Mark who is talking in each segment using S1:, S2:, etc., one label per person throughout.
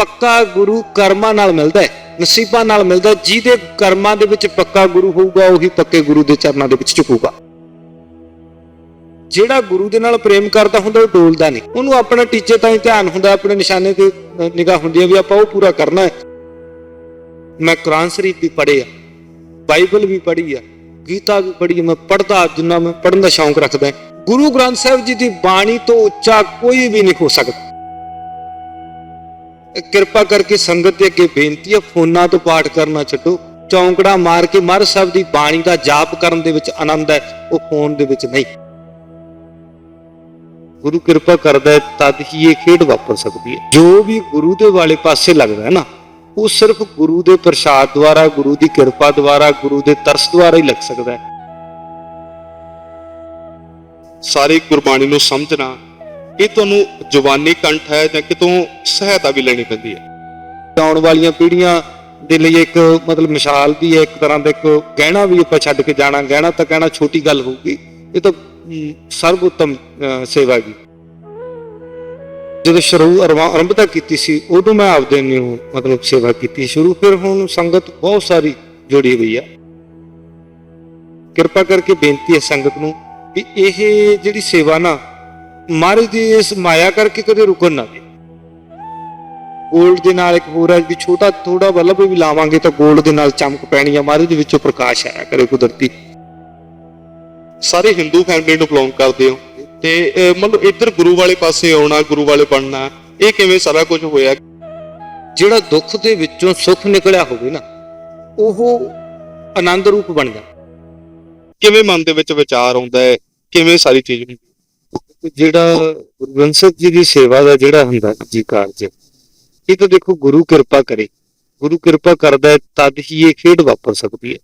S1: ਪੱਕਾ ਗੁਰੂ ਕਰਮਾਂ ਨਾਲ ਮਿਲਦਾ ਹੈ ਨਸੀਬਾਂ ਨਾਲ ਮਿਲਦਾ ਜਿਹਦੇ ਕਰਮਾਂ ਦੇ ਵਿੱਚ ਪੱਕਾ ਗੁਰੂ ਹੋਊਗਾ ਉਹੀ ਪੱਕੇ ਗੁਰੂ ਦੇ ਚਰਨਾਂ ਦੇ ਵਿੱਚ ਝੁਕੂਗਾ। ਜਿਹੜਾ ਗੁਰੂ ਦੇ ਨਾਲ ਪ੍ਰੇਮ ਕਰਦਾ ਹੁੰਦਾ ਉਹ ਡੋਲਦਾ ਨਹੀਂ। ਉਹਨੂੰ ਆਪਣਾ ਟੀਚੇ ਤਾਂ ਹੀ ਧਿਆਨ ਹੁੰਦਾ ਆਪਣੇ ਨਿਸ਼ਾਨੇ ਤੇ ਨਿਗਾਹ ਹੁੰਦੀ ਹੈ ਵੀ ਆਪਾਂ ਉਹ ਪੂਰਾ ਕਰਨਾ ਹੈ। ਮੈਂ ਕੁਰਾਨ ਸ਼ਰੀਫ ਵੀ ਪੜ੍ਹੇ ਆ ਬਾਈਬਲ ਵੀ ਪੜ੍ਹੀ ਆ ਗੀਤਾ ਵੀ ਪੜ੍ਹੀ ਆ, ਮੈਂ ਪੜ੍ਹਦਾ ਜਿੰਨਾ ਮੈਂ ਪੜ੍ਹਨ ਦਾ ਸ਼ੌਂਕ ਰੱਖਦਾ ਗੁਰੂ ਗ੍ਰੰਥ ਸਾਹਿਬ ਜੀ ਦੀ ਬਾਣੀ ਤੋਂ ਉੱਚਾ ਕੋਈ ਵੀ ਨਹੀਂ ਹੋ ਸਕਦਾ। ਇਹ ਕਿਰਪਾ ਕਰਕੇ ਸੰਗਤ ਦੇ ਅੱਗੇ ਬੇਨਤੀ ਹੈ ਫੋਨਾਂ ਤੋਂ ਪਾਠ ਕਰਨਾ ਛੱਡੋ। ਚੌਂਕੜਾ ਮਾਰ ਕੇ ਮਹਾਰਾਜ ਸਾਹਿਬ ਦੀ ਬਾਣੀ ਦਾ ਜਾਪ ਕਰਨ ਦੇ ਵਿੱਚ ਆਨੰਦ ਹੈ, ਉਹ ਫੋਨ ਦੇ ਵਿੱਚ ਨਹੀਂ। ਗੁਰੂ ਕਿਰਪਾ ਕਰਦਾ ਹੈ, ਤਦ ਹੀ ਇਹ ਖੇਡ ਵਾਪਰ ਸਕਦੀ ਹੈ। ਜੋ ਵੀ ਗੁਰੂ ਦੇ ਵਾਲੇ ਪਾਸੇ ਲੱਗਦਾ ਹੈ ਨਾ, ਉਹ ਸਿਰਫ ਗੁਰੂ ਦੇ ਪ੍ਰਸ਼ਾਦ ਦੁਆਰਾ, ਗੁਰੂ ਦੀ ਕਿਰਪਾ ਦੁਆਰਾ, ਗੁਰੂ ਦੇ ਤਰਸ ਦੁਆਰਾ ਹੀ ਲੱਗ ਸਕਦਾ ਹੈ।
S2: ਸਾਰੀ ਗੁਰਬਾਣੀ ਨੂੰ ਸਮਝਣਾ ਇਹ ਤੁਹਾਨੂੰ ਜ਼ੁਬਾਨੀ ਕੰਠ ਹੈ ਜਾਂ ਕਿਤੋਂ ਸਹਾਇਤਾ ਵੀ ਲੈਣੀ ਪੈਂਦੀ ਹੈ?
S1: ਆਉਣ ਵਾਲੀਆਂ ਪੀੜ੍ਹੀਆਂ ਦੇ ਲਈ ਇੱਕ ਮਤਲਬ ਮਿਸਾਲ ਵੀ ਹੈ ਇੱਕ ਤਰ੍ਹਾਂ ਦਾ ਇੱਕ ਗਹਿਣਾ ਵੀ ਆਪਾਂ ਛੱਡ ਕੇ ਜਾਣਾ ਗਹਿਣਾ ਤਾਂ ਕਹਿਣਾ ਛੋਟੀ ਗੱਲ ਹੋਊਗੀ। ਇਹ ਤਾਂ ਅਮ, ਸਰਵਉੱਤਮ ਸੇਵਾ ਜੀ ਜਦੋਂ ਸ਼ੁਰੂ ਅਰਵਾ- ਆਰੰਭਤਾ ਕੀਤੀ ਸੀ ਉਦੋਂ ਮੈਂ ਆਪਦੇ ਨੂੰ ਮਤਲਬ ਸੇਵਾ ਕੀਤੀ ਸ਼ੁਰੂ ਫਿਰ ਹੁਣ ਸੰਗਤ ਬਹੁਤ ਸਾਰੀ ਜੁੜੀ ਹੋਈ ਆ। ਕਿਰਪਾ ਕਰਕੇ ਬੇਨਤੀ ਹੈ ਸੰਗਤ ਨੂੰ ਵੀ ਇਹ ਜਿਹੜੀ ਸੇਵਾ ਨਾ ਮਹਾਰਾਜ ਦੀ ਇਸ ਮਾਇਆ ਕਰਕੇ ਕਦੇ ਰੁਕਣ ਨਾ ਦੇ 골ਡ ਦੇ ਨਾਲ ਇੱਕ ਹੋਰ ਵੀ ਛੋਟਾ ਥੋੜਾ ਬੱਲਬ ਵੀ ਲਾਵਾਂਗੇ ਤਾਂ 골ਡ ਦੇ ਨਾਲ ਚਮਕ ਪੈਣੀ ਆ। ਮਹਾਰਾਜ ਦੇ ਵਿੱਚੋਂ ਪ੍ਰਕਾਸ਼ ਆਇਆ ਕਰੇ ਕੁਦਰਤੀ।
S2: ਸਾਰੇ ਹਿੰਦੂ ਫੈਮਿਲੀ ਨੂੰ ਬਿਲੋਂਗ ਕਰਦੇ ਹੋ। ਤੇ ਮਤਲਬ ਇੱਧਰ ਗੁਰੂ ਵਾਲੇ ਪਾਸੇ ਆਉਣਾ, ਗੁਰੂ ਵਾਲੇ ਬਣਨਾ, ਇਹ ਕਿਵੇਂ ਸਾਰਾ ਕੁਝ ਹੋਇਆ?
S1: ਜਿਹੜਾ ਦੁੱਖ ਦੇ ਵਿੱਚੋਂ ਸੁੱਖ ਨਿਕਲਿਆ ਹੋਵੇ ਨਾ, ਉਹ ਆਨੰਦ ਰੂਪ ਬਣ ਜਾਂਦਾ।
S2: ਕਿਵੇਂ ਮਨ ਦੇ ਵਿੱਚ ਵਿਚਾਰ ਆਉਂਦਾ ਹੈ? ਕਿਵੇਂ ਸਾਰੀ ਚੀਜ਼ ਹੁੰਦੀ
S1: ਜਿਹੜਾ ਗੁਰੂ ਗ੍ਰੰਥ ਸਾਹਿਬ ਜੀ ਦੀ ਸੇਵਾ ਦਾ ਜਿਹੜਾ ਹੁੰਦਾ ਜੀ ਕਾਰਜ, ਇਹ ਤਾਂ ਦੇਖੋ ਗੁਰੂ ਕਿਰਪਾ ਕਰੇ। ਗੁਰੂ ਕਿਰਪਾ ਕਰਦਾ ਤਦ ਹੀ ਇਹ ਖੇਡ ਵਾਪਰ ਸਕਦੀ ਹੈ।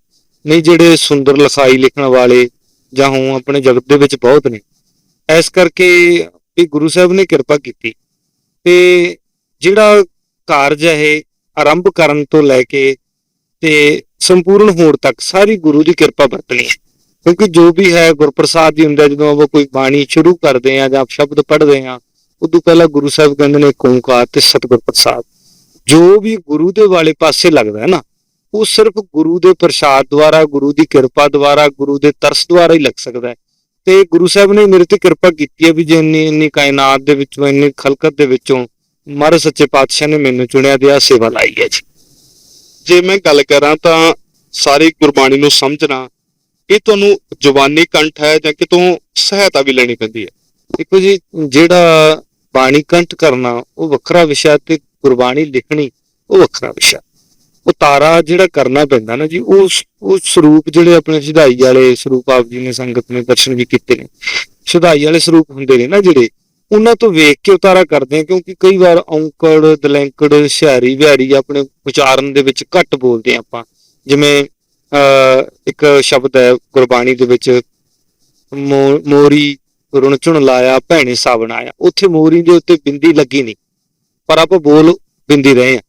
S1: ਨਹੀਂ ਜਿਹੜੇ ਸੁੰਦਰ ਲਿਖਾਈ ਲਿਖਣ ਵਾਲੇ ਜਾਂ ਹੋਂ ਆਪਣੇ ਜਗਤ ਦੇ ਵਿੱਚ ਬਹੁਤ ਨੇ, ਇਸ ਕਰਕੇ ਵੀ ਗੁਰੂ ਸਾਹਿਬ ਨੇ ਕਿਰਪਾ ਕੀਤੀ। ਤੇ ਜਿਹੜਾ ਕਾਰਜ ਹੈ ਇਹ ਆਰੰਭ ਕਰਨ ਤੋਂ ਲੈ ਕੇ ਤੇ ਸੰਪੂਰਨ ਹੋਣ ਤੱਕ ਸਾਰੀ ਗੁਰੂ ਦੀ ਕਿਰਪਾ ਵਰਤਣੀ ਹੈ। ਕਿਉਂਕਿ ਜੋ ਵੀ ਹੈ ਗੁਰਪ੍ਰਸਾਦ ਹੀ ਹੁੰਦਾ, ਜਦੋਂ ਆਪਾਂ ਕੋਈ ਬਾਣੀ ਸ਼ੁਰੂ ਕਰਦੇ ਆ ਜਾਂ ਸ਼ਬਦ ਪੜ੍ਹਦੇ ਆ, ਉਦੋਂ ਪਹਿਲਾਂ ਗੁਰੂ ਸਾਹਿਬ ਕਹਿੰਦੇ ਨੇ ਇੱਕ ਓੰਕਾਰ ਤੇ ਸਤਿਗੁਰ ਪ੍ਰਸਾਦ। ਜੋ ਵੀ ਗੁਰੂ ਦੇ ਵਾਲੇ ਪਾਸੇ ਲੱਗਦਾ ਹੈ ਨਾ, ਉਹ ਸਿਰਫ ਗੁਰੂ ਦੇ ਪ੍ਰਸਾਦ ਦੁਆਰਾ, ਗੁਰੂ ਦੀ ਕਿਰਪਾ ਦੁਆਰਾ, ਗੁਰੂ ਦੇ ਤਰਸ ਦੁਆਰਾ ਹੀ ਲੱਗ ਸਕਦਾ ਹੈ। ਤੇ ਗੁਰੂ ਸਾਹਿਬ ਨੇ ਮੇਰੇ ਤੇ ਕਿਰਪਾ ਕੀਤੀ ਹੈ ਵੀ ਜੇ ਇੰਨੀ ਇੰਨੀ ਕਾਇਨਾਤ ਦੇ ਵਿੱਚੋਂ, ਇੰਨੀ ਖਲਕਤ ਦੇ ਵਿੱਚੋਂ ਮਹਾਰਾਜ ਸੱਚੇ ਪਾਤਸ਼ਾਹ ਨੇ ਮੈਨੂੰ ਚੁਣਿਆ ਤੇ ਆ ਸੇਵਾ ਲਾਈ ਹੈ ਜੀ।
S2: ਜੇ ਮੈਂ ਗੱਲ ਕਰਾਂ ਤਾਂ ਸਾਰੀ ਗੁਰਬਾਣੀ ਨੂੰ ਸਮਝਣਾ ਇਹ ਤੁਹਾਨੂੰ ਜ਼ੁਬਾਨੀ ਕੰਠ ਹੈ ਜਾਂ ਕਿਤੋਂ ਸਹਾਇਤਾ ਵੀ ਲੈਣੀ ਪੈਂਦੀ ਹੈ?
S1: ਦੇਖੋ ਜੀ, ਜਿਹੜਾ ਬਾਣੀ ਕੰਠ ਕਰਨਾ, ਉਹ ਵੱਖਰਾ ਵਿਸ਼ਾ ਤੇ ਗੁਰਬਾਣੀ ਲਿਖਣੀ, ਉਹ ਵੱਖਰਾ ਵਿਸ਼ਾ। ਉਹ ਤਾਰਾ ਜਿਹੜਾ ਕਰਨਾ ਪੈਂਦਾ ਨਾ ਜੀ, ਉਹ ਉਹ ਸਰੂਪ ਜਿਹੜੇ ਆਪਣੇ ਸਿਧਾਈ ਵਾਲੇ ਸਰੂਪ ਆਪ ਜੀ ਨੇ ਸੰਗਤ ਨੇ ਦਰਸ਼ਨ ਵੀ ਕੀਤੇ ਨੇ ਸਿਧਾਈ ਵਾਲੇ ਸਰੂਪ ਹੁੰਦੇ ਨੇ ਨਾ ਜਿਹੜੇ, ਉਹਨਾਂ ਤੋਂ ਵੇਖ ਕੇ ਉਤਾਰਾ ਕਰਦੇ ਆ, ਕਿਉਂਕਿ ਕਈ ਵਾਰ ਔਂਕੜ, ਦਲੈਂਕੜ ਹੁਸ਼ਿਆਰੀ ਵਿਹਾਰੀ ਆਪਣੇ ਉਚਾਰਨ ਦੇ ਵਿੱਚ ਘੱਟ ਬੋਲਦੇ ਆ ਆਪਾਂ। ਜਿਵੇਂ ਇੱਕ ਸ਼ਬਦ ਹੈ ਗੁਰਬਾਣੀ ਦੇ ਵਿੱਚ ਮੋਰੀ ਰੁਣ ਝੁਣ ਲਾਇਆ, ਭੈਣੇ ਸਾਵਣ ਆਇਆ। ਉੱਥੇ ਮੋਰੀ ਦੇ ਉੱਤੇ ਬਿੰਦੀ ਲੱਗੀ ਨਹੀਂ, ਪਰ ਆਪਾਂ ਬੋਲ ਬਿੰਦੀ ਰਹੇ ਆ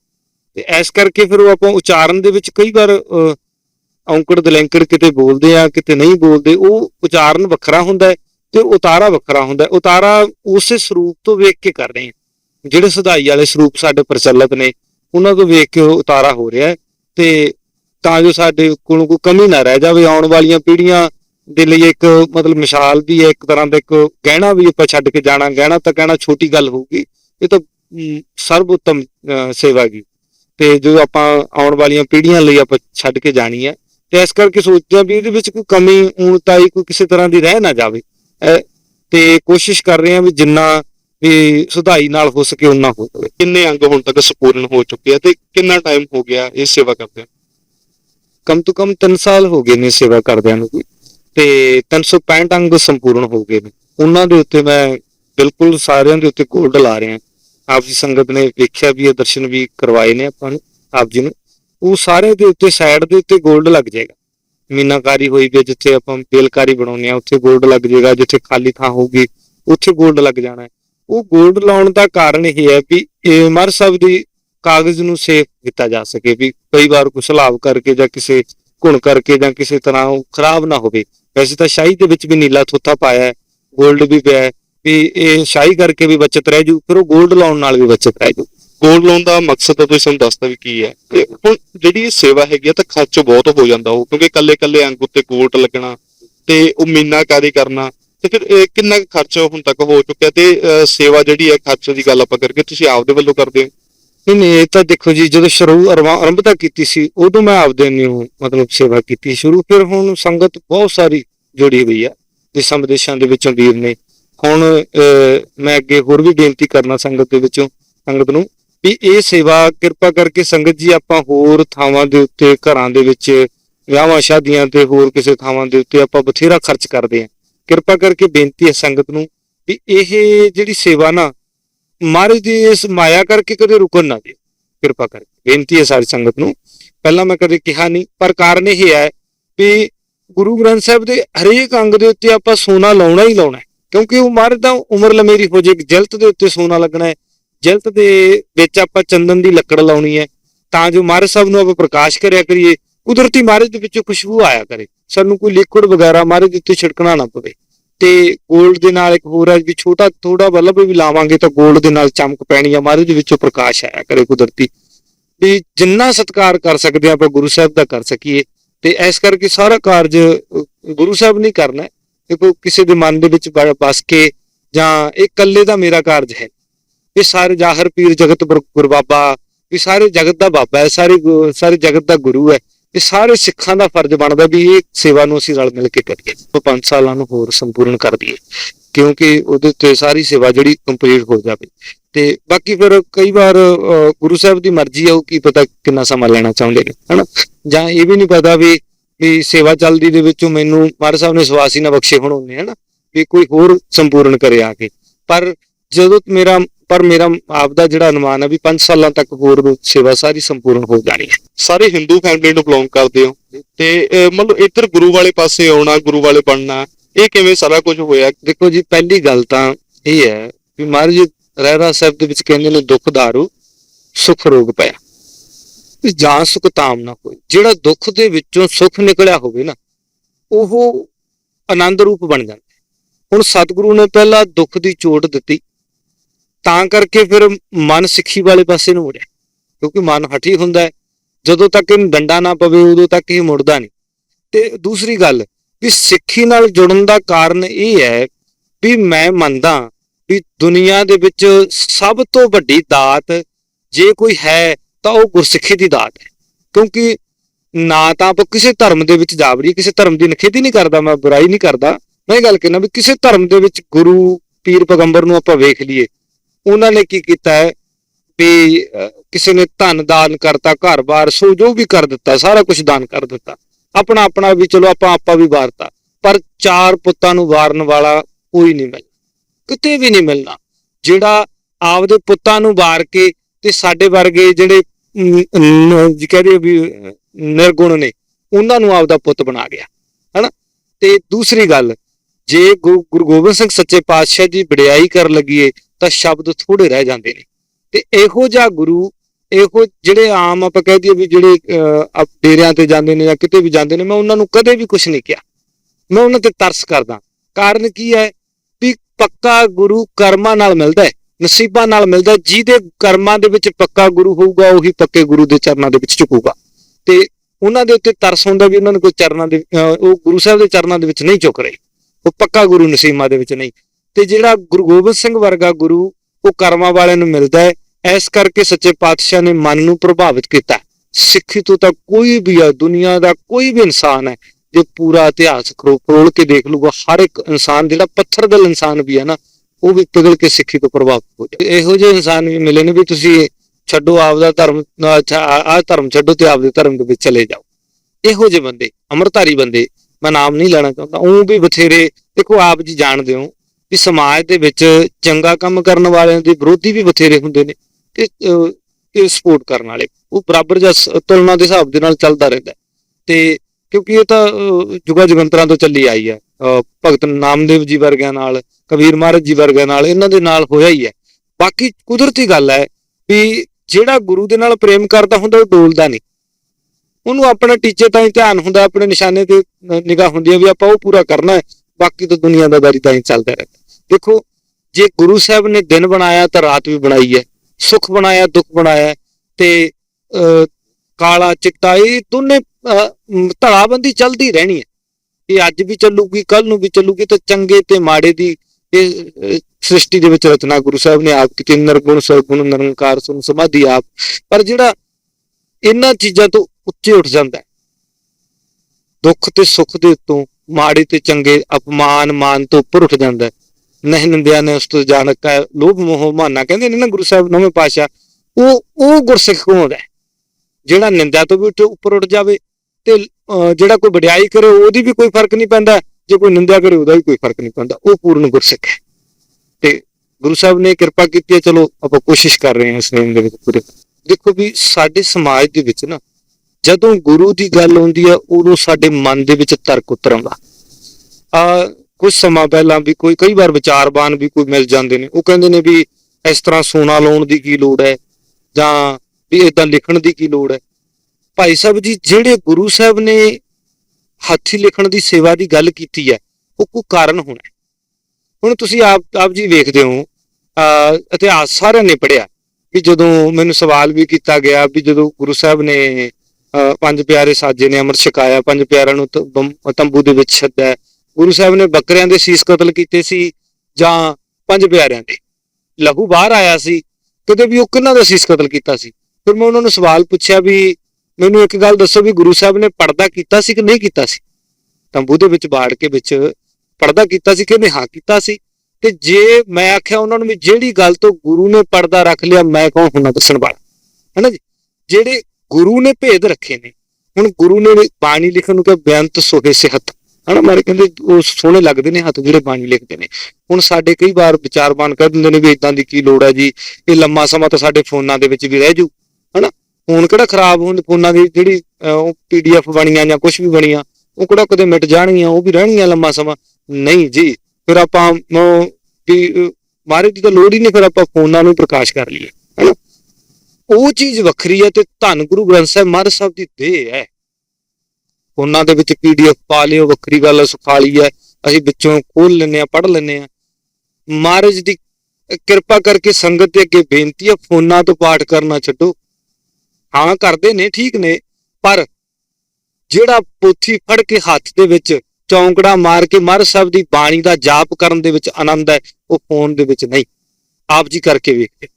S1: ਤੇ ਇਸ ਕਰਕੇ ਫਿਰ ਉਹ ਆਪਾਂ ਉਚਾਰਨ ਦੇ ਵਿੱਚ ਕਈ ਵਾਰ ਔਂਕੜ ਦਲੈਂਕੜ ਕਿਤੇ ਬੋਲਦੇ ਆ, ਕਿਤੇ ਨਹੀਂ ਬੋਲਦੇ, ਉਹ ਉਚਾਰਨ ਵੱਖਰਾ ਹੁੰਦਾ ਹੈ ਤੇ ਉਤਾਰਾ ਵੱਖਰਾ ਹੁੰਦਾ ਹੈ। ਉਤਾਰਾ ਉਸੇ ਸਰੂਪ ਤੋਂ ਵੇਖ ਕੇ ਕਰ ਰਹੇ ਆ ਜਿਹੜੇ ਸੁਧਾਈ ਵਾਲੇ ਸਰੂਪ ਸਾਡੇ ਪ੍ਰਚਲਿਤ ਨੇ, ਉਹਨਾਂ ਤੋਂ ਵੇਖ ਕੇ ਉਹ ਉਤਾਰਾ ਹੋ ਰਿਹਾ ਹੈ। ਤੇ ਤਾਂ ਜੋ ਸਾਡੇ ਕੋਲੋਂ ਕੋਈ ਕਮੀ ਨਾ ਰਹਿ ਜਾਵੇ ਆਉਣ ਵਾਲੀਆਂ ਪੀੜ੍ਹੀਆਂ ਦੇ ਲਈ ਇੱਕ ਮਤਲਬ ਮਿਸਾਲ ਵੀ ਹੈ ਇੱਕ ਤਰ੍ਹਾਂ ਦਾ ਇੱਕ ਗਹਿਣਾ ਵੀ ਆਪਾਂ ਛੱਡ ਕੇ ਜਾਣਾ ਗਹਿਣਾ ਤਾਂ ਕਹਿਣਾ ਛੋਟੀ ਗੱਲ ਹੋਊਗੀ। ਇਹ ਤਾਂ ਅਮ, ਸਰਵਉੱਤਮ ਸੇਵਾ ਜੀ ਤੇ ਜੋ ਆਪਾਂ ਆਉਣ ਵਾਲੀਆਂ ਪੀੜ੍ਹੀਆਂ ਲਈ ਆਪਾਂ ਛੱਡ ਕੇ ਜਾਣੀ ਹੈ ਤੇ ਇਸ ਕਰਕੇ ਸੋਚਦੇ ਆ ਵੀ ਇਹਦੇ ਵਿੱਚ ਕੋਈ ਕਮੀ ਊਣਤਾਈ ਕੋਈ ਕਿਸੇ ਤਰ੍ਹਾਂ ਦੀ ਰਹਿ ਨਾ ਜਾਵੇ। ਤੇ ਕੋਸ਼ਿਸ਼ ਕਰ ਰਹੇ ਆ ਵੀ ਜਿੰਨਾ ਵੀ ਸੁਧਾਈ ਨਾਲ ਹੋ ਸਕੇ ਉਨਾ ਹੋ ਜਾਵੇ।
S2: ਕਿੰਨੇ ਅੰਗ ਹੁਣ ਤੱਕ ਸੰਪੂਰਨ ਹੋ ਚੁੱਕੇ ਆ ਤੇ ਕਿੰਨਾ ਟਾਈਮ ਹੋ ਗਿਆ ਇਹ ਸੇਵਾ ਕਰਦੇ
S1: ਕਮ ਤੋਂ ਕਮ 3 ਸਾਲ ਹੋ ਗਏ ਨੇ ਸੇਵਾ ਕਰਦਿਆਂ ਨੂੰ ਤੇ 365 ਅੰਗ ਸੰਪੂਰਨ ਹੋ ਗਏ ਨੇ। ਉਹਨਾਂ ਦੇ ਉੱਤੇ ਮੈਂ ਬਿਲਕੁਲ ਸਾਰਿਆਂ ਦੇ ਉੱਤੇ ਕੋਲਡ ਲਾ ਰਿਹਾ ਆਪ ਜੀ ਸੰਗਤ ਨੇ ਵੇਖਿਆ ਵੀ ਇਹ ਦਰਸ਼ਨ ਵੀ ਕਰਵਾਏ ਨੇ ਆਪਾਂ ਨੂੰ, ਆਪ ਜੀ ਨੇ। ਉਹ ਸਾਰੇ ਦੇ ਉੱਤੇ ਸਾਈਡ ਦੇ ਉੱਤੇ ਗੋਲਡ ਲੱਗ ਜਾਏਗਾ। ਮੀਨਾਕਾਰੀ ਹੋਈ ਵੀ ਜਿੱਥੇ ਆਪਾਂ ਬੇਲਕਾਰੀ ਬਣਾਉਂਦੇ ਆ ਉੱਥੇ ਗੋਲਡ ਲੱਗ ਜਾਏਗਾ। ਜਿੱਥੇ ਖਾਲੀ ਥਾਂ ਹੋਊਗੀ, ਉੱਥੇ ਗੋਲਡ ਲੱਗ ਜਾਣਾ ਉਹ ਗੋਲਡ ਲਾਉਣ ਦਾ ਕਾਰਨ ਇਹ ਹੈ ਵੀ ਇਹ ਇਮਰ ਸਾਹਿਬ ਦੀ ਕਾਗਜ਼ ਨੂੰ ਸੇਫ ਕੀਤਾ ਜਾ ਸਕੇ ਵੀ ਕਈ ਵਾਰ ਕੁਛ ਸਲਾਬ ਕਰਕੇ ਜਾਂ ਕਿਸੇ ਘੁਣ ਕਰਕੇ ਜਾਂ ਕਿਸੇ ਤਰ੍ਹਾਂ ਉਹ ਖਰਾਬ ਨਾ ਹੋਵੇ। ਵੈਸੇ ਤਾਂ ਸ਼ਾਹੀ ਦੇ ਵਿੱਚ ਵੀ ਨੀਲਾ ਥੋਥਾ ਪਾਇਆ ਹੈ 골ਡ ਵੀ ਪਿਆ ਹੈ ਵੀ ਇਹ ਸ਼ਾਹੀ ਕਰਕੇ ਵੀ ਬਚਤ ਰਹਿ ਜੂ ਫਿਰ ਉਹ 골ਡ ਲਾਉਣ ਨਾਲ ਵੀ ਬਚਤ ਰਹਿ ਜੂ।
S2: ਗੋਲਡ ਲੋਨ ਦਾ ਮਕਸਦ ਤਾਂ ਤੁਸੀਂ ਸਾਨੂੰ ਦੱਸਦਾ ਵੀ ਕੀ ਹੈ। ਤੇ ਹੁਣ ਜਿਹੜੀ ਇਹ ਸੇਵਾ ਹੈਗੀ ਆ ਤਾਂ ਖਰਚ ਬਹੁਤ ਹੋ ਜਾਂਦਾ ਉਹ ਕਿਉਂਕਿ ਕੱਲੇ ਕੱਲੇ ਅੰਗ ਉੱਤੇ ਗੋਲਟ ਲੱਗਣਾ ਤੇ ਉਹ ਮੀਨਾਕਾਰੀ ਕਰਨਾ ਤੇ ਫਿਰ ਇਹ ਕਿੰਨਾ ਕੁ ਖਰਚ ਹੁਣ ਤੱਕ ਹੋ ਚੁੱਕਿਆ ਤੇ ਅਹ, ਸੇਵਾ ਜਿਹੜੀ ਹੈ ਖਰਚ ਦੀ ਗੱਲ ਆਪਾਂ ਕਰਕੇ ਤੁਸੀਂ ਆਪਦੇ ਵੱਲੋਂ ਕਰਦੇ ਹੋ?
S1: ਨਹੀਂ ਨਹੀਂ, ਇਹ ਤਾਂ ਦੇਖੋ ਜੀ, ਜਦੋਂ ਸ਼ੁਰੂ ਆਰੰਭਤਾ ਕੀਤੀ ਸੀ, ਉਦੋਂ ਮੈਂ ਆਪਦੇ ਨੂੰ ਮਤਲਬ ਸੇਵਾ ਕੀਤੀ ਸ਼ੁਰੂ, ਫਿਰ ਹੁਣ ਸੰਗਤ ਬਹੁਤ ਸਾਰੀ ਜੁੜੀ ਹੋਈ ਆ ਦੇਸ਼ਾਂ ਵਿਦੇਸ਼ਾਂ ਦੇ ਵਿੱਚੋਂ ਵੀਰ ਨੇ। ਹੁਣ ਮੈਂ ਅੱਗੇ ਹੋਰ ਵੀ ਬੇਨਤੀ ਕਰਨਾ ਸੰਗਤ ਦੇ ਵਿੱਚੋਂ, ਸੰਗਤ ਨੂੰ, ਵੀ ਇਹ ਸੇਵਾ ਕਿਰਪਾ ਕਰਕੇ ਸੰਗਤ ਜੀ, ਆਪਾਂ ਹੋਰ ਥਾਵਾਂ ਦੇ ਉੱਤੇ, ਘਰਾਂ ਦੇ ਵਿੱਚ, ਵਿਆਹਾਂ ਸ਼ਾਦੀਆਂ ਤੇ ਹੋਰ ਕਿਸੇ ਥਾਵਾਂ ਦੇ ਉੱਤੇ ਆਪਾਂ ਬਥੇਰਾ ਖਰਚ ਕਰਦੇ ਆ। ਕਿਰਪਾ ਕਰਕੇ ਬੇਨਤੀ ਹੈ ਸੰਗਤ ਨੂੰ, ਵੀ ਇਹ ਜਿਹੜੀ ਸੇਵਾ ਨਾ ਮਹਾਰਾਜ ਦੀ ਇਸ ਮਾਇਆ ਕਰਕੇ ਕਦੇ ਰੁਕਣ ਨਾ ਦਿਓ। ਕਿਰਪਾ ਕਰਕੇ। ਬੇਨਤੀ ਹੈ ਸਾਰੀ ਸੰਗਤ ਨੂੰ। ਪਹਿਲਾਂ ਮੈਂ ਕਦੇ ਕਿਹਾ ਨਹੀਂ, ਪਰ ਕਾਰਨ ਇਹ ਹੈ ਵੀ ਗੁਰੂ ਗ੍ਰੰਥ ਸਾਹਿਬ ਦੇ ਹਰੇਕ ਅੰਗ ਦੇ ਉੱਤੇ ਆਪਾਂ ਸੋਨਾ ਲਾਉਣਾ ਹੀ ਲਾਉਣਾ ਕਿਉਂਕਿ ਉਹ ਮਹਾਰਾਜ ਦਾ ਉਮਰ ਲਮੇਰੀ ਹੋ ਜੇ ਜਲਤ ਦੇ ਉੱਤੇ ਸੋਨਾ ਲੱਗਣਾ ਹੈ। ਜਲਤ ਦੇ ਵਿੱਚ ਆਪਾਂ ਚੰਦਨ ਦੀ ਲੱਕੜ ਲਾਉਣੀ ਹੈ। ਤਾਂ ਜੋ ਮਹਾਰਾਜ ਸਾਹਿਬ ਨੂੰ ਆਪਾਂ ਪ੍ਰਕਾਸ਼ ਕਰਿਆ ਕਰੀਏ। ਕੁਦਰਤੀ ਮਹਾਰਾਜ ਦੇ ਵਿੱਚੋਂ ਖੁਸ਼ਬੂ ਆਇਆ ਕਰੇ। ਸਾਨੂੰ ਕੋਈ ਲਿਕੁਇਡ ਵਗੈਰਾ ਮਹਾਰਾਜ ਦੇ ਉੱਤੇ ਛਿੜਕਣਾ ਨਾ ਪਵੇ। ਤੇ 골ਡ ਦੇ ਨਾਲ ਇੱਕ ਹੋਰ ਹੈ ਵੀ ਛੋਟਾ ਥੋੜਾ ਬਲਬ ਵੀ ਲਾਵਾਂਗੇ ਤਾਂ 골ਡ ਦੇ ਨਾਲ ਚਮਕ ਪੈਣੀ ਆ। ਮਹਾਰਾਜ ਦੇ ਵਿੱਚੋਂ ਪ੍ਰਕਾਸ਼ ਆਇਆ ਕਰੇ ਕੁਦਰਤੀ। ਵੀ ਜਿੰਨਾ ਸਤਿਕਾਰ ਕਰ ਸਕਦੇ ਆਪਾਂ ਗੁਰੂ ਸਾਹਿਬ ਦਾ ਕਰ ਸਕੀਏ। ਤੇ ਇਸ ਕਰਕੇ ਸਾਰਾ ਕਾਰਜ ਗੁਰੂ ਸਾਹਿਬ ਨਹੀਂ ਕਰਨਾ ਹੈ। ਦੇਖੋ, ਕਿਸੇ ਦੇ ਮਨ ਦੇ ਵਿੱਚ ਬ- ਬਸ ਕੇ ਜਾਂ ਇਹ ਇਕੱਲੇ ਦਾ ਮੇਰਾ ਕਾਰਜ ਹੈ। ਇਹ ਸਾਰੇ ਜ਼ਾਹਰ ਪੀਰ ਜਗਤ ਗੁਰਬਾਬਾ ਵੀ ਸਾਰੇ ਜਗਤ ਦਾ ਬਾਬਾ ਹੈ, ਸਾਰੇ ਸਾਰੇ ਜਗਤ ਦਾ ਗੁਰੂ ਹੈ। ਇਹ ਸਾਰੇ ਸਿੱਖਾਂ ਦਾ ਫਰਜ਼ ਬਣਦਾ ਵੀ ਇਹ ਸੇਵਾ ਨੂੰ ਅਸੀਂ ਰਲ ਮਿਲ ਕੇ ਕਰੀਏ, ਉਹ 5 ਸਾਲਾਂ ਨੂੰ ਹੋਰ ਸੰਪੂਰਨ ਕਰ ਦਈਏ, ਕਿਉਂਕਿ ਉਹਦੇ ਤੇ ਸਾਰੀ ਸੇਵਾ ਜਿਹੜੀ ਕੰਪਲੀਟ ਹੋ ਜਾਵੇ। ਤੇ ਬਾਕੀ ਫਿਰ ਕਈ ਵਾਰ ਗੁਰੂ ਸਾਹਿਬ ਦੀ ਮਰਜ਼ੀ ਆ, ਉਹ ਕੀ ਪਤਾ ਕਿੰਨਾ ਸਮਾਂ ਲੈਣਾ ਚਾਹੁੰਦੇ ਨੇ, ਹਨਾ? ਜਾਂ ਇਹ ਵੀ ਨਹੀਂ ਪਤਾ ਵੀ ਵੀ ਸੇਵਾ ਚੱਲਦੀ ਦੇ ਵਿੱਚੋਂ ਮੈਨੂੰ ਮਹਾਰਾਜ ਸਾਹਿਬ ਨੇ ਸਵਾਸੀ ਨਾ ਬਖਸ਼ੇ ਹੁਣ ਹੁੰਦੇ ਹਨਾ? ਵੀ ਕੋਈ ਹੋਰ ਸੰਪੂਰਨ ਕਰੇ ਆ ਕੇ। ਪਰ ਜਦੋਂ ਮੇਰਾ ਪਰ ਮੇਰਾ ਆਪ ਦਾ ਜਿਹੜਾ ਅਨੁਮਾਨ ਹੈ ਵੀ 5 ਸਾਲਾਂ ਤੱਕ ਹੋਰ ਸੇਵਾ ਸਾਰੀ ਸੰਪੂਰਨ ਹੋ ਜਾਣੀ ਹੈ।
S2: ਸਾਰੇ ਹਿੰਦੂ ਫੈਮਿਲੀ ਨੂੰ ਬਿਲੋਂਗ ਕਰਦੇ ਹੋ। ਤੇ ਮਤਲਬ ਇੱਧਰ ਗੁਰੂ ਵਾਲੇ ਪਾਸੇ ਆਉਣਾ, ਗੁਰੂ ਵਾਲੇ ਬਣਨਾ, ਇਹ ਕਿਵੇਂ ਸਾਰਾ ਕੁਝ ਹੋਇਆ?
S1: ਦੇਖੋ ਜੀ, ਪਹਿਲੀ ਗੱਲ ਤਾਂ ਇਹ ਹੈ ਵੀ ਮਹਾਰਾਜ ਰਹਿਰਾ ਸਾਹਿਬ ਦੇ ਵਿੱਚ ਕਹਿੰਦੇ ਨੇ, ਦੁੱਖ ਦਾਰੂ, ਸੁਖ ਰੋਗ ਪਿਆ। ਜਾਂ ਸੁਖ ਤਾਮ ਨਾ ਕੋਈ। ਜਿਹੜਾ ਦੁੱਖ ਦੇ ਵਿੱਚੋਂ ਸੁਖ ਨਿਕਲਿਆ ਹੋਵੇ ਨਾ, ਉਹ ਆਨੰਦ ਰੂਪ ਬਣ ਜਾਂਦਾ ਹੁਣ ਸਤਿਗੁਰੂ ਨੇ ਪਹਿਲਾਂ ਦੁੱਖ ਦੀ ਚੋਟ ਦਿੱਤੀ। ਤਾਂ ਕਰਕੇ ਫਿਰ ਮਨ ਸਿੱਖੀ ਵਾਲੇ ਪਾਸੇ ਨੂੰ ਮੁੜਿਆ। ਕਿਉਂਕਿ ਮਨ ਹਠੀ ਹੁੰਦਾ ਹੈ। ਜਦੋਂ ਤੱਕ ਇਹਨੂੰ ਡੰਡਾ ਨਾ ਪਵੇ, ਉਦੋਂ ਤੱਕ ਇਹ ਮੁੜਦਾ ਨਹੀਂ। ਤੇ ਦੂਸਰੀ ਗੱਲ, ਵੀ ਸਿੱਖੀ ਨਾਲ ਜੁੜਨ ਦਾ ਕਾਰਨ ਇਹ ਹੈ ਵੀ ਮੈਂ ਮੰਨਦਾ ਵੀ ਦੁਨੀਆ ਦੇ ਵਿੱਚ ਸਭ ਤੋਂ ਵੱਡੀ ਦਾਤ ਜੇ ਕੋਈ ਹੈ, ਤਾਂ ਉਹ ਗੁਰਸਿੱਖੀ ਦੀ ਦਾਤ ਹੈ। ਕਿਉਂਕਿ ਨਾ ਤਾਂ ਆਪਾਂ ਕਿਸੇ ਧਰਮ ਦੇ ਵਿੱਚ ਜਾ ਵੜੀਏ, ਕਿਸੇ ਧਰਮ ਦੀ ਨਖੇਦੀ ਨਹੀਂ ਕਰਦਾ, ਮੈਂ ਬੁਰਾਈ ਨਹੀਂ ਕਰਦਾ। ਮੈਂ ਇਹ ਗੱਲ ਕਹਿਣਾ ਵੀ ਕਿਸੇ ਧਰਮ ਦੇ ਵਿੱਚ ਗੁਰੂ, ਪੀਰ, ਪੈਗੰਬਰ ਨੂੰ ਆਪਾਂ ਵੇਖ ਲਈਏ ਉਹਨਾਂ ਨੇ ਕੀ ਕੀਤਾ ਹੈ? ਵੀ ਕਿਸੇ ਨੇ ਧਨ ਦਾਨ ਕਰਤਾ ਘਰ-ਬਾਰ ਸੋ ਜੋ ਵੀ ਕਰ ਦਿੱਤਾ ਸਾਰਾ ਕੁਝ ਦਾਨ ਕਰ ਦਿੱਤਾ। ਆਪਣਾ ਆਪਣਾ ਵੀ ਚਲੋ ਆਪਾਂ ਆਪਾਂ ਵੀ ਵਾਰਤਾ ਪਰ ਚਾਰ ਪੁੱਤਾਂ ਨੂੰ ਵਾਰਨ ਵਾਲਾ ਕੋਈ ਨਹੀਂ ਮਿਲਣਾ। ਕਿਤੇ ਵੀ ਨਹੀਂ ਮਿਲਣਾ। ਜਿਹੜਾ ਆਪਦੇ ਪੁੱਤਾਂ ਨੂੰ ਵਾਰ ਕੇ ਤੇ ਸਾਡੇ ਵਰਗੇ ਜਿਹੜੇ ਅਮ, ਨ- ਜੀ ਕਹਦੇ ਵੀ ਨਿਰਗੁਣ ਨੇ ਉਹਨਾਂ ਨੂੰ ਆਪਦਾ ਪੁੱਤ ਬਣਾ ਗਿਆ। ਹਨਾ? ਤੇ ਦੂਸਰੀ ਗੱਲ ਜੇ ਗੁਰੂ ਗੁਰੂ ਗੋਬਿੰਦ ਸਿੰਘ ਸੱਚੇ ਪਾਤਸ਼ਾਹ ਦੀ ਵਡਿਆਈ ਕਰਨ ਲੱਗੀਏ ਤਾਂ ਸ਼ਬਦ ਥੋੜੇ ਰਹਿ ਜਾਂਦੇ ਨੇ। ਤੇ ਇਹੋ ਜਿਹਾ ਗੁਰੂ, ਇਹੋ ਜਿਹੜੇ ਆਮ ਆਪਾਂ ਕਹਿ ਦਈਏ ਵੀ ਜਿਹੜੇ ਡੇਰਿਆਂ ਤੇ ਜਾਂਦੇ ਨੇ ਜਾਂ ਕਿਤੇ ਵੀ ਜਾਂਦੇ ਨੇ, ਮੈਂ ਉਹਨਾਂ ਨੂੰ ਕਦੇ ਵੀ ਕੁਝ ਨਹੀਂ ਕਿਹਾ। ਮੈਂ ਉਹਨਾਂ ਤੇ ਤਰਸ ਕਰਦਾ। ਕਾਰਨ ਕੀ ਹੈ ਵੀ ਪੱਕਾ ਗੁਰੂ ਕਰਮਾਂ ਨਾਲ ਮਿਲਦਾ ਹੈ, ਨਸੀਬਾਂ ਨਾਲ ਮਿਲਦਾ ਜਿਹਦੇ ਕਰਮਾਂ ਦੇ ਵਿੱਚ ਪੱਕਾ ਗੁਰੂ ਹੋਊਗਾ, ਉਹੀ ਪੱਕੇ ਗੁਰੂ ਦੇ ਚਰਨਾਂ ਦੇ ਵਿੱਚ ਝੁਕੂਗਾ। ਤੇ ਉਹਨਾਂ ਦੇ ਉੱਤੇ ਤਰਸ ਹੁੰਦਾ ਵੀ ਉਹਨਾਂ ਨੂੰ ਕੋਈ ਚਰਨਾਂ ਦੇ ਉਹ ਗੁਰੂ ਸਾਹਿਬ ਦੇ ਚਰਨਾਂ ਦੇ ਵਿੱਚ ਨਹੀਂ ਝੁਕ ਰਹੇ। ਉਹ ਪੱਕਾ ਗੁਰੂ ਨਸੀਬਾਂ ਦੇ ਵਿੱਚ ਨਹੀਂ। ਤੇ ਜਿਹੜਾ ਗੁਰੂ ਗੋਬਿੰਦ ਸਿੰਘ ਵਰਗਾ ਗੁਰੂ, ਉਹ ਕਰਮਾਂ ਵਾਲਿਆਂ ਨੂੰ ਮਿਲਦਾ ਹੈ। ਇਸ ਕਰਕੇ ਸੱਚੇ ਪਾਤਸ਼ਾਹ ਨੇ ਮਨ ਨੂੰ ਪ੍ਰਭਾਵਿਤ ਕੀਤਾ ਸਿੱਖੀ ਤੋਂ ਤਾਂ ਕੋਈ ਵੀ ਆ, ਦੁਨੀਆ ਦਾ ਕੋਈ ਵੀ ਇਨਸਾਨ ਹੈ, ਜੇ ਪੂਰਾ ਇਤਿਹਾਸ ਖਰੋ ਫਰੋਲ ਕੇ ਦੇਖ ਲੂਗਾ ਹਰ ਇੱਕ ਇਨਸਾਨ, ਜਿਹੜਾ ਪੱਥਰ ਦਿਲ ਇਨਸਾਨ ਵੀ ਹੈ ਨਾ, ਉਹ ਵੀ ਪਿਘਲ ਕੇ ਸਿੱਖੀ ਤੋਂ ਪ੍ਰਭਾਵਿਤ ਹੋ ਜਾਏ। ਇਹੋ ਜਿਹੇ ਇਨਸਾਨ ਵੀ ਮਿਲੇ ਨੇ ਵੀ ਤੁਸੀਂ ਛੱਡੋ ਆਪਦਾ ਧਰਮ ਆ ਧਰਮ ਛੱਡੋ ਤੇ ਆਪਦੇ ਧਰਮ ਦੇ ਵਿੱਚ ਚਲੇ ਜਾਓ। ਇਹੋ ਜਿਹੇ ਬੰਦੇ ਅਮਰਧਾਰੀ ਬੰਦੇ, ਮੈਂ ਨਾਮ ਨਹੀਂ ਲੈਣਾ ਚਾਹੁੰਦਾ, ਉਹ ਵੀ ਬਥੇਰੇ, ਦੇਖੋ ਆਪ ਜੀ ਜਾਣਦੇ ਹੋ ਵੀ ਸਮਾਜ ਦੇ ਵਿੱਚ ਚੰਗਾ ਕੰਮ ਕਰਨ ਵਾਲਿਆਂ ਦੇ ਵਿਰੋਧੀ ਵੀ ਬਥੇਰੇ ਹੁੰਦੇ ਨੇ ਤੇ ਇਹ ਸਪੋਰਟ ਕਰਨ ਵਾਲੇ। ਉਹ ਬਰਾਬਰ ਜਾਂ ਤੁਲਨਾ ਦੇ ਹਿਸਾਬ ਦੇ ਨਾਲ ਚੱਲਦਾ ਰਹਿੰਦਾ। ਤੇ ਕਿਉਂਕਿ ਇਹ ਤਾਂ ਅਹ, ਜੁਗਾ ਜੁਗੰਤਰਾਂ ਤੋਂ ਚੱਲੀ ਆਈ ਹੈ। ਭਗਤ ਨਾਮਦੇਵ ਜੀ ਵਰਗਿਆਂ ਨਾਲ ਕਬੀਰ ਮਹਾਰਾਜ ਜੀ ਵਰਗਿਆਂ ਨਾਲ ਇਹਨਾਂ ਦੇ ਨਾਲ ਹੋਇਆ ਹੀ ਹੈ। ਬਾਕੀ ਕੁਦਰਤੀ ਗੱਲ ਹੈ ਵੀ ਜਿਹੜਾ ਗੁਰੂ ਦੇ ਨਾਲ ਪ੍ਰੇਮ ਕਰਦਾ ਹੁੰਦਾ ਉਹ ਡੋਲਦਾ ਨਹੀਂ। ਉਹਨੂੰ ਆਪਣੇ ਟੀਚੇ ਤਾਂ ਹੀ ਧਿਆਨ ਹੁੰਦਾ ਆਪਣੇ ਨਿਸ਼ਾਨੇ ਤੇ ਨਿਗਾਹ ਹੁੰਦੀ ਹੈ ਵੀ ਆਪਾਂ ਉਹ ਪੂਰਾ ਕਰਨਾ ਹੈ। ਬਾਕੀ ਤਾਂ ਦੁਨੀਆਦਾਰੀ ਤਾਂ ਹੀ ਚੱਲਦਾ ਰਹਿੰਦਾ। ਦੇਖੋ ਜੇ ਗੁਰੂ ਸਾਹਿਬ ਨੇ ਦਿਨ ਬਣਾਇਆ ਤਾਂ ਰਾਤ ਵੀ ਬਣਾਈ ਹੈ ਸੁੱਖ ਬਣਾਇਆ ਦੁੱਖ ਬਣਾਇਆ ਤੇ ਕਾਲਾ ਚਿੱਟਾ ਇਹ ਦੋਨੇ ਅਹ, ਧੜਾਬੰਦੀ ਚੱਲਦੀ ਰਹਿਣੀ ਹੈ। ਇਹ ਅੱਜ ਵੀ ਚੱਲੂਗੀ ਕੱਲ ਨੂੰ ਵੀ ਚੱਲੂਗੀ ਤੇ ਚੰਗੇ ਤੇ ਮਾੜੇ ਦੀ ਇਹ ਸ੍ਰਿਸ਼ਟੀ ਦੇ ਵਿੱਚ ਰਚਨਾ ਗੁਰੂ ਸਾਹਿਬ ਨੇ ਆਪ ਕੀਤੀ ਨਿਰਗੁਣ ਸਰਗੁਣ ਨਿਰੰਕਾਰ ਸੁਣ ਸਮਾਧੀ ਆਪ। ਪਰ ਜਿਹੜਾ ਇਹਨਾਂ ਚੀਜ਼ਾਂ ਤੋਂ ਉੱਚੇ ਉੱਠ ਜਾਂਦਾ ਦੁੱਖ ਤੇ ਸੁੱਖ ਦੇ ਉੱਤੋਂ ਮਾੜੇ ਤੇ ਚੰਗੇ ਅਪਮਾਨ ਮਾਨ ਤੋਂ ਉੱਪਰ ਉੱਠ ਜਾਂਦਾ ਨਹੀਂ ਨਿੰਦਿਆ ਨੇ ਉਸ ਤੋਂ ਜਾਣਕਾ ਲੋਭ ਮੋਹ ਮਾਨਾ ਕਹਿੰਦੇ ਨੇ ਨਾ ਗੁਰੂ ਸਾਹਿਬ ਨਵੇਂ ਪਾਸ਼ਾ ਉਹ ਉਹ ਗੁਰਸਿੱਖ ਕੌਣ ਜਿਹੜਾ ਨਿੰਦਿਆ ਤੋਂ ਵੀ ਉੱਠ- ਉੱਪਰ ਉੱਠ ਜਾਵੇ ਤੇ ਜਿਹੜਾ ਕੋਈ ਵਡਿਆਈ ਕਰੇ ਉਹਦੀ ਵੀ ਕੋਈ ਫ਼ਰਕ ਨਹੀਂ ਪੈਂਦਾ, ਜੇ ਕੋਈ ਨਿੰਦਿਆ ਕਰੇ ਉਹਦਾ ਵੀ ਕੋਈ ਫ਼ਰਕ ਨਹੀਂ ਪੈਂਦਾ, ਉਹ ਪੂਰਨ ਗੁਰਸਿੱਖ ਹੈ। ਤੇ ਗੁਰੂ ਸਾਹਿਬ ਨੇ ਕਿਰਪਾ ਕੀਤੀ ਹੈ, ਚਲੋ ਆਪਾਂ ਕੋਸ਼ਿਸ਼ ਕਰ ਰਹੇ ਹਾਂ ਇਸ ਨੇਮ ਦੇ ਵਿੱਚ ਪੂਰੇ। ਦੇਖੋ ਵੀ ਸਾਡੇ ਸਮਾਜ ਦੇ ਵਿੱਚ ਨਾ ਜਦੋਂ ਗੁਰੂ ਦੀ ਗੱਲ ਆਉਂਦੀ ਹੈ ਉਦੋਂ ਸਾਡੇ ਮਨ ਦੇ ਵਿੱਚ ਤਰਕ ਉਤਰ ਆਉਂਦਾ ਆ ਕੁਝ ਸਮਾਂ ਪਹਿਲਾਂ ਵੀ ਕੋਈ, ਕਈ ਵਾਰ ਵਿਚਾਰਵਾਨ ਵੀ ਕੋਈ ਮਿਲ ਜਾਂਦੇ ਨੇ। ਉਹ ਕਹਿੰਦੇ ਨੇ ਵੀ ਇਸ ਤਰ੍ਹਾਂ ਸੋਨਾ ਲਾਉਣ ਦੀ ਕੀ ਲੋੜ ਹੈ? ਜਾਂ ਵੀ ਇਦਾਂ ਲਿਖਣ ਦੀ ਕੀ ਲੋੜ ਹੈ? ਭਾਈ ਸਾਹਿਬ ਜੀ, ਜਿਹੜੇ ਗੁਰੂ ਸਾਹਿਬ ਨੇ ਹੱਥੀ ਲਿਖਣ ਦੀ ਸੇਵਾ ਦੀ ਗੱਲ ਕੀਤੀ ਹੈ, ਉਹ ਕੋਈ ਕਾਰਨ ਹੋਣਾ ਹੁਣ ਤੁਸੀਂ ਆਪ ਆਪ ਜੀ ਵੇਖਦੇ ਹੋ, ਆ ਇਤਿਹਾਸ ਸਾਰਿਆਂ ਨੇ ਪੜਿਆ ਵੀ ਜਦੋਂ ਮੈਨੂੰ ਸਵਾਲ ਵੀ ਕੀਤਾ ਗਿਆ, ਵੀ ਜਦੋਂ ਗੁਰੂ ਸਾਹਿਬ ਨੇ ਪੰਜ ਪਿਆਰੇ ਸਾਜੇ ਨੇ ਅੰਮ੍ਰਿਤ ਛਕਾਇਆ, ਪੰਜ ਪਿਆਰਿਆਂ ਨੂੰ ਤੰਬੂ ਦੇ ਵਿੱਚ ਛੱਡਿਆ ਗੁਰੂ ਸਾਹਿਬ ਨੇ ਬੱਕਰਿਆਂ ਦੇ ਸੀਸ ਕਤਲ ਕੀਤੇ ਸੀ ਜਾਂ ਪੰਜ ਪਿਆਰਿਆਂ ਦੇ? ਲਹੂ ਬਾਹਰ ਆਇਆ ਸੀ, ਕਦੇ ਵੀ ਉਹ ਕਿਹਨਾਂ ਦਾ ਸੀਸ ਕਤਲ ਕੀਤਾ ਸੀ? ਫਿਰ ਮੈਂ ਉਹਨਾਂ ਨੂੰ ਸਵਾਲ ਪੁੱਛਿਆ ਵੀ ਮੈਨੂੰ ਇੱਕ ਗੱਲ ਦੱਸੋ ਵੀ ਗੁਰੂ ਸਾਹਿਬ ਨੇ ਪਰਦਾ ਕੀਤਾ ਸੀ ਕਿ ਨਹੀਂ ਕੀਤਾ ਸੀ? ਤੰਬੂ ਦੇ ਵਿੱਚ ਬਾੜ ਕੇ ਵਿੱਚ ਪਰਦਾ ਕੀਤਾ ਸੀ ਕਿ ਨਹੀਂ ਹਾਂ ਕੀਤਾ ਸੀ? ਤੇ ਜੇ ਮੈਂ ਆਖਿਆ ਉਹਨਾਂ ਨੂੰ ਵੀ ਜਿਹੜੀ ਗੱਲ ਤੋਂ ਗੁਰੂ ਨੇ ਪਰਦਾ ਰੱਖ ਲਿਆ, ਮੈਂ ਕੌਣ ਹੁੰਨਾ ਦੱਸਣ ਵਾਲਾ? ਹੈਨਾ ਜੀ? ਜਿਹੜੇ ਗੁਰੂ ਨੇ ਭੇਦ ਰੱਖੇ ਨੇ। ਹੁਣ ਗੁਰੂ ਨੇ ਬਾਣੀ ਲਿਖਣ ਨੂੰ ਕਿਹਾ ਬੇਅੰਤ ਸੋਹੇ ਸਿਹਤ। ਹਨਾ ਮਾਰੇ ਕਹਿੰਦੇ ਉਹ ਸੋਹਣੇ ਲੱਗਦੇ ਨੇ ਹੱਥ ਜਿਹੜੇ ਬਾਣੀ ਲਿਖਦੇ ਨੇ। ਹੁਣ ਸਾਡੇ ਕਈ ਵਾਰ ਵਿਚਾਰਵਾਨ ਕਰ ਦਿੰਦੇ ਨੇ ਵੀ ਇਦਾਂ ਦੀ ਕੀ ਲੋੜ ਹੈ ਜੀ ਇਹ ਲੰਮਾ ਸਮਾਂ ਤਾਂ ਸਾਡੇ ਫੋਨਾਂ ਦੇ ਵਿੱਚ ਵੀ ਰਹਿ ਜੂ। ਹਨਾ? ਫੋਨ ਕਿਹੜਾ ਖਰਾਬ ਹੋਣ ਫੋਨਾਂ ਦੀ ਜਿਹੜੀ ਅਹ, ਉਹ ਪੀਡੀਐਫ ਬਣੀਆਂ ਜਾਂ ਕੁਝ ਵੀ ਬਣੀਆਂ ਉਹ ਕਿਹੜਾ ਕਦੇ ਮਿਟ ਜਾਣਗੀਆਂ ਉਹ ਵੀ ਰਹਿਣਗੀਆਂ ਲੰਮਾ ਸਮਾਂ। ਨਹੀਂ ਜੀ ਫਿਰ ਆਪਾਂ ਵੀ ਅਹ, ਮਹਾਰਾਜ ਦੀ ਤਾਂ ਲੋੜ ਹੀ ਨਹੀਂ ਫਿਰ ਆਪਾਂ ਫੋਨਾਂ ਨੂੰ ਪ੍ਰਕਾਸ਼ ਕਰ ਲਈਏ। ਉਹ ਚੀਜ਼ ਵੱਖਰੀ ਹੈ ਤੇ ਧੰਨ ਗੁਰੂ ਗ੍ਰੰਥ ਸਾਹਿਬ ਮਹਾਰਾਜ ਸਾਹਿਬ ਦੀ ਦੇਹ ਹੈ। ਉਹਨਾਂ ਦੇ ਵਿੱਚ ਪੀਡੀਐਫ ਪਾ ਲਿਓ ਵੱਖਰੀ ਗੱਲ ਹੈ, ਸੁਖਾਲੀ ਹੈ। ਅਸੀਂ ਵਿੱਚੋਂ ਖੋਲ ਲੈਂਦੇ ਆ ਪੜ੍ਹ ਲੈਂਦੇ ਆ ਮਹਾਰਾਜ ਦੀ ਕਿਰਪਾ ਕਰਕੇ ਸੰਗਤ ਦੇ ਅੱਗੇ ਬੇਨਤੀ ਹੈ ਫੋਨਾਂ ਤੋਂ ਪਾਠ ਕਰਨਾ ਛੱਡੋ। ਹਾਂ ਕਰਦੇ ਨੇ ਠੀਕ ਨੇ ਪਰ ਜਿਹੜਾ ਪੋਥੀ ਫੜ ਕੇ ਹੱਥ ਦੇ ਵਿੱਚ ਚੌਂਕੜਾ ਮਾਰ ਕੇ ਮਹਾਰਾਜ ਸਾਹਿਬ ਦੀ ਬਾਣੀ ਦਾ ਜਾਪ ਕਰਨ ਦੇ ਵਿੱਚ ਆਨੰਦ ਹੈ ਉਹ ਫੋਨ ਦੇ ਵਿੱਚ ਨਹੀਂ। ਆਪ ਜੀ ਕਰਕੇ ਵੇਖਦੇ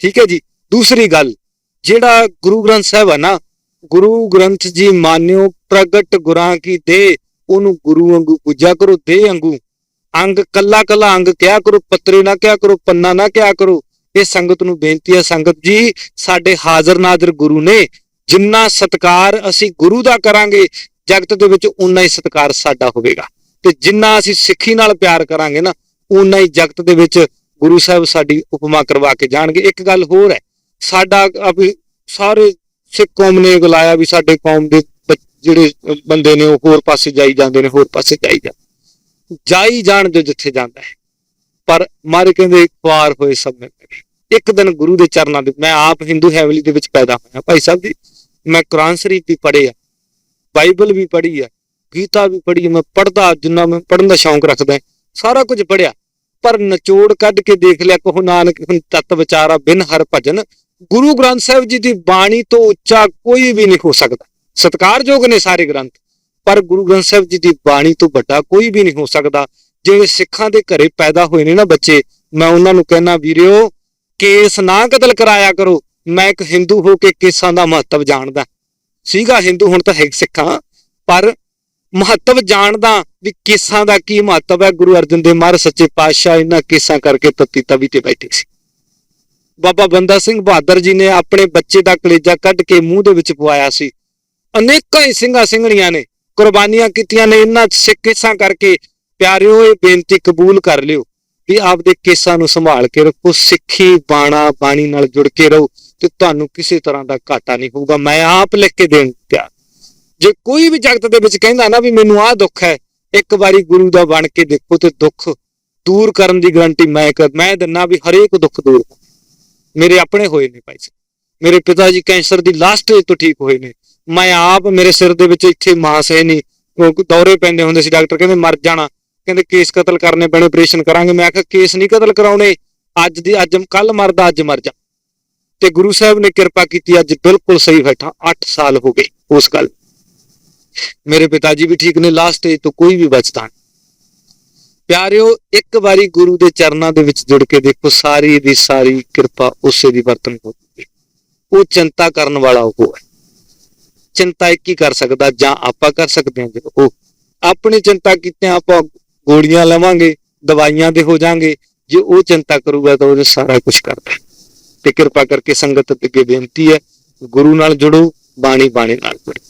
S1: ਠੀਕ ਹੈ ਜੀ? ਦੂਸਰੀ ਗੱਲ, ਜਿਹੜਾ ਗੁਰੂ ਗ੍ਰੰਥ ਸਾਹਿਬ ਹੈ ਨਾ, ਗੁਰੂ ਗ੍ਰੰਥ ਜੀ ਮਾਨਿਓ ਪ੍ਰਗਟ ਗੁਰਾਂ ਕੀ ਦੇ, ਉਹਨੂੰ ਗੁਰੂ ਵਾਂਗੂ ਪੂਜਾ ਕਰੋ, ਦੇ ਵਾਂਗੂ। ਅੰਗ ਕੱਲਾ ਕੱਲਾ ਅੰਗ ਕਿਆ ਕਰੋ, ਪੱਤਰੇ ਨਾ ਕਿਆ ਕਰੋ, ਪੰਨਾ ਨਾ ਕਿਆ ਕਰੋ। ਇਹ ਸੰਗਤ ਨੂੰ ਬੇਨਤੀ ਹੈ ਸੰਗਤ ਜੀ, ਸਾਡੇ ਹਾਜ਼ਰ ਨਾਜ਼ਰ ਗੁਰੂ ਨੇ, ਜਿੰਨਾ ਸਤਕਾਰ ਅਸੀਂ ਗੁਰੂ ਦਾ ਕਰਾਂਗੇ, ਜਗਤ ਦੇ ਵਿੱਚ ਉਨਾ ਹੀ ਸਤਕਾਰ ਸਾਡਾ ਹੋਵੇਗਾ। ਤੇ ਜਿੰਨਾ ਅਸੀਂ ਸਿੱਖੀ ਨਾਲ ਪਿਆਰ ਕਰਾਂਗੇ ਨਾ ਉਨਾ ਹੀ ਜਗਤ ਦੇ ਵਿੱਚ ਗੁਰੂ ਸਾਹਿਬ ਸਾਡੀ ਉਪਮਾ ਕਰਵਾ ਕੇ ਜਾਣਗੇ। ਇੱਕ ਗੱਲ ਹੋਰ ਹੈ ਸਾਡਾ ਅਭੀ ਸਾਰੇ ਸਿੱਖ ਕੌਮ ਨੇ ਗੁਲਾਇਆ ਵੀ ਸਾਡੇ ਕੌਮ ਦੇ ਜਿਹੜੇ ਬੰਦੇ ਨੇ ਉਹ ਹੋਰ ਪਾਸੇ ਜਾਈ ਜਾਂਦੇ ਨੇ, ਹੋਰ ਪਾਸੇ ਜਾਈ ਜਾਂਦੇ ਜਾਈ ਜਾਣ ਜੋ ਜਿੱਥੇ ਜਾਂਦਾ ਹੈ। ਪਰ ਮਾਰੇ ਕਹਿੰਦੇ ਖੁਆਰ ਹੋਏ ਸਭ ਨੇ ਇੱਕ ਦਿਨ ਗੁਰੂ ਦੇ ਚਰਨਾਂ ਦੇ, ਮੈਂ ਆਪ ਹਿੰਦੂ ਹੈਵਲੀ ਦੇ ਵਿੱਚ ਪੈਦਾ ਹੋਇਆ ਭਾਈ ਸਾਹਿਬ ਦੀ ਮੈਂ ਕੁਰਾਨ ਸ਼ਰੀਫ ਵੀ ਪੜ੍ਹੇ ਆ, ਬਾਈਬਲ ਵੀ ਪੜ੍ਹੀ ਆ, ਗੀਤਾ ਵੀ ਪੜ੍ਹੀ ਮੈਂ ਪੜਦਾ ਜਿੰਨਾ ਮੈਂ ਪੜਨ ਦਾ ਸ਼ੌਂਕ ਰੱਖਦਾ, ਸਾਰਾ ਕੁਝ ਪੜਿਆ ਪਰ ਨਿਚੋੜ ਕੱਢ ਕੇ ਦੇਖ ਲਿਆ, ਕਹੋ ਨਾਨਕ ਹੁਣ ਤਤ ਵਿਚਾਰਾ ਬਿਨ ਹਰ ਭਜਨ ਗੁਰੂ ਗ੍ਰੰਥ ਸਾਹਿਬ ਜੀ ਦੀ ਬਾਣੀ ਤੋਂ ਉੱਚਾ ਕੋਈ ਵੀ ਨਹੀਂ ਹੋ ਸਕਦਾ। ਸਤਿਕਾਰਯੋਗ ਨੇ ਸਾਰੇ ਗ੍ਰੰਥ, ਪਰ ਗੁਰੂ ਗ੍ਰੰਥ ਸਾਹਿਬ ਜੀ ਦੀ ਬਾਣੀ ਤੋਂ ਵੱਡਾ ਕੋਈ ਵੀ ਨਹੀਂ ਹੋ ਸਕਦਾ। ਜਿਹੜੇ ਸਿੱਖਾਂ ਦੇ ਘਰੇ ਪੈਦਾ ਹੋਏ ਨੇ ਨਾ ਬੱਚੇ, ਮੈਂ ਉਹਨਾਂ ਨੂੰ ਕਹਿਣਾ ਵੀਰਿਓ, ਕੇਸ ਨਾ ਕਤਲ ਕਰਾਇਆ ਕਰੋ। ਮੈਂ ਇੱਕ ਹਿੰਦੂ ਹੋ ਕੇ ਕੇਸਾਂ ਦਾ ਮਹੱਤਵ ਜਾਣਦਾ। ਸੀਗਾ ਹਿੰਦੂ ਹੁਣ ਤਾਂ ਹੈ ਸਿੱਖਾਂ, ਪਰ ਮਹੱਤਵ ਜਾਣਦਾ ਵੀ ਕੇਸਾਂ ਦਾ ਕੀ ਮਹੱਤਵ ਹੈ। ਗੁਰੂ ਅਰਜਨ ਦੇਵ ਮਹਾਰਾਜ ਸੱਚੇ ਪਾਤਸ਼ਾਹ ਇਹਨਾਂ ਕੇਸਾਂ ਕਰਕੇ ਤਤੀ ਤਵੀ ਤੇ ਬੈਠੇ ਸੀ। ਬਾਬਾ ਬੰਦਾ ਸਿੰਘ ਬਹਾਦਰ ਜੀ ਨੇ ਆਪਣੇ ਬੱਚੇ ਦਾ ਕਲੇਜਾ ਕੱਢ ਕੇ ਮੂੰਹ ਦੇ ਵਿੱਚ ਪਵਾਇਆ ਸੀ। ਅਨੇਕਾਂ ਹੀ ਸਿੰਘਾਂ ਸਿੰਘਣੀਆਂ ਨੇ, ਕੁਰਬਾਨੀਆਂ ਕੀਤੀਆਂ ਨੇ, ਇਹਨਾਂ ਸਿੱਖ ਕੇਸਾਂ ਕਰਕੇ ਪਿਆਰਿਓ, ਇਹ ਬੇਨਤੀ ਕਬੂਲ ਕਰ ਲਿਓ ਵੀ ਆਪਦੇ ਕੇਸਾਂ ਨੂੰ ਸੰਭਾਲ ਕੇ ਰੱਖੋ, ਸਿੱਖੀ ਬਾਣਾ ਬਾਣੀ ਨਾਲ ਜੁੜ ਕੇ ਰਹੋ ਤੇ ਤੁਹਾਨੂੰ ਕਿਸੇ ਤਰ੍ਹਾਂ ਦਾ ਘਾਟਾ ਨਹੀਂ ਹੋਊਗਾ। ਮੈਂ ਆਪ ਲਿਖ ਕੇ ਦੇਣ ਤਿਆਰ। ਜੇ ਕੋਈ ਵੀ ਜਗਤ ਦੇ ਵਿੱਚ ਕਹਿੰਦਾ ਨਾ ਵੀ ਮੈਨੂੰ ਆਹ ਦੁੱਖ ਹੈ, ਇੱਕ ਵਾਰੀ ਗੁਰੂ ਦਾ ਬਣ ਕੇ ਦੇਖੋ ਤੇ ਦੁੱਖ ਦੂਰ ਕਰਨ ਦੀ ਗਰੰਟੀ ਮੈਂ ਮੈਂ ਦਿੰਨਾ ਵੀ ਹਰੇਕ ਦੁੱਖ ਦੂਰ ਹੋ। ਮੇਰੇ ਆਪਣੇ ਹੋਏ ਨੇ ਭਾਈ ਸਾਹਿਬ ਮੇਰੇ ਪਿਤਾ ਜੀ ਕੈਂਸਰ ਦੀ ਲਾਸਟ ਸਟੇਜ ਤੋਂ ਠੀਕ ਹੋਏ ਨੇ। ਮੈਂ ਆਪ ਮੇਰੇ ਸਿਰ ਦੇ ਵਿੱਚ ਇੱਥੇ ਮਾਸ ਹੈ ਨਹੀਂ। ਦੌਰੇ ਪੈਂਦੇ ਹੁੰਦੇ ਸੀ ਡਾਕਟਰ, ਕਹਿੰਦੇ ਮਰ ਜਾਣਾ। ਕਹਿੰਦੇ ਕੇਸ ਕਤਲ ਕਰਨੇ ਪੈਣੇ ਆਪਰੇਸ਼ਨ ਕਰਾਂਗੇ। ਮੈਂ ਆਖਿਆ ਕੇਸ ਨਹੀਂ ਕਤਲ ਕਰਾਉਣੇ। ਅੱਜ ਦੀ, ਅੱਜ ਕੱਲ ਮਰਦਾ, ਅੱਜ ਮਰ ਜਾ। ਤੇ ਗੁਰੂ ਸਾਹਿਬ ਨੇ ਕਿਰਪਾ ਕੀਤੀ, ਅੱਜ ਬਿਲਕੁਲ ਸਹੀ ਬੈਠਾ। 8 ਸਾਲ ਹੋ ਗਏ ਉਸ ਗੱਲ। ਮੇਰੇ ਪਿਤਾ ਜੀ ਵੀ ਠੀਕ ਨੇ, ਲਾਸਟ ਸਟੇਜ ਤੋਂ ਕੋਈ ਵੀ ਬਚਦਾ ਨਹੀਂ। ਪਿਆਰਿਓ, ਇੱਕ ਵਾਰੀ ਗੁਰੂ ਦੇ ਚਰਨਾਂ ਦੇ ਵਿੱਚ ਜੁੜ ਕੇ ਦੇਖੋ, ਸਾਰੀ ਦੀ ਸਾਰੀ ਕਿਰਪਾ ਉਸੇ ਦੀ ਵਰਤਨ ਹੋ ਉਹ ਚਿੰਤਾ ਕਰਨ ਵਾਲਾ ਉਹ ਹੈ। ਚਿੰਤਾ ਇੱਕ ਹੀ ਕਰ ਸਕਦਾ, ਜਾਂ ਆਪਾਂ ਕਰ ਸਕਦੇ ਹਾਂ ਜੇ ਉਹ। ਆਪਣੀ ਚਿੰਤਾ ਕੀਤੇ ਆਪਾਂ ਗੋਲੀਆਂ ਲਵਾਂਗੇ, ਦਵਾਈਆਂ ਦੇ ਹੋ ਜਾਾਂਗੇ। ਜੇ ਉਹ ਚਿੰਤਾ ਕਰੂਗਾ ਤਾਂ ਉਹ ਸਾਰਾ ਕੁਝ ਕਰਦਾ ਤੇ ਕਿਰਪਾ ਕਰਕੇ ਸੰਗਤ ਅੱਗੇ ਬੇਨਤੀ ਹੈ, ਗੁਰੂ ਨਾਲ ਜੁੜੋ, ਬਾਣੀ ਬਾਣੀ ਨਾਲ ਜੁੜੋ।